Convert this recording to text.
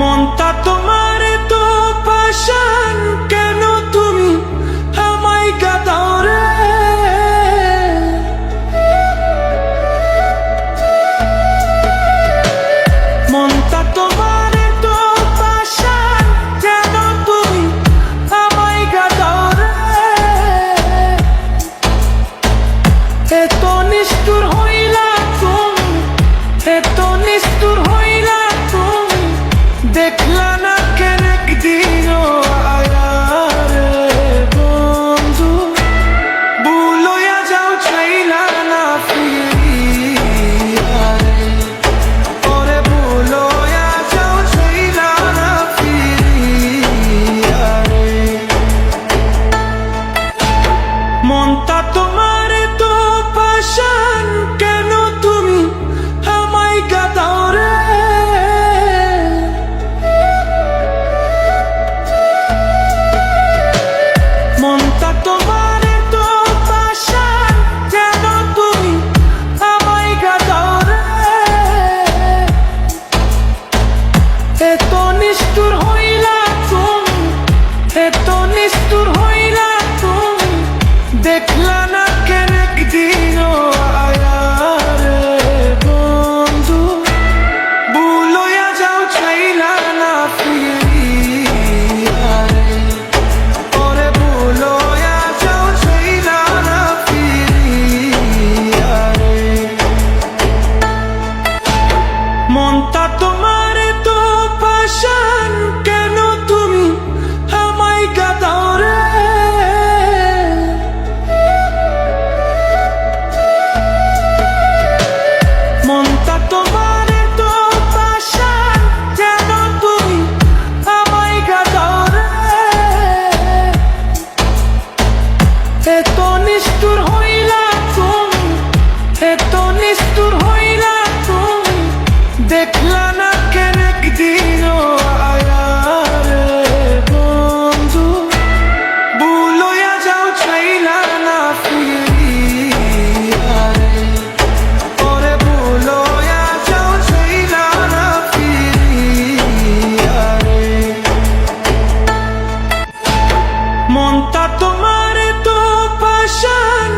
montato montato মনটা তোমার তো পাশান কেন তুমি? আমায় গাদা দেখলা না কেন একদিন আয়ার বন্ধু? ভুলইয়া যাও, চাইলা না ফিরিয়া পরে ভুলইয়া যাও, চাইলা না ফিরিয়া মনটা তোমার তো পাশান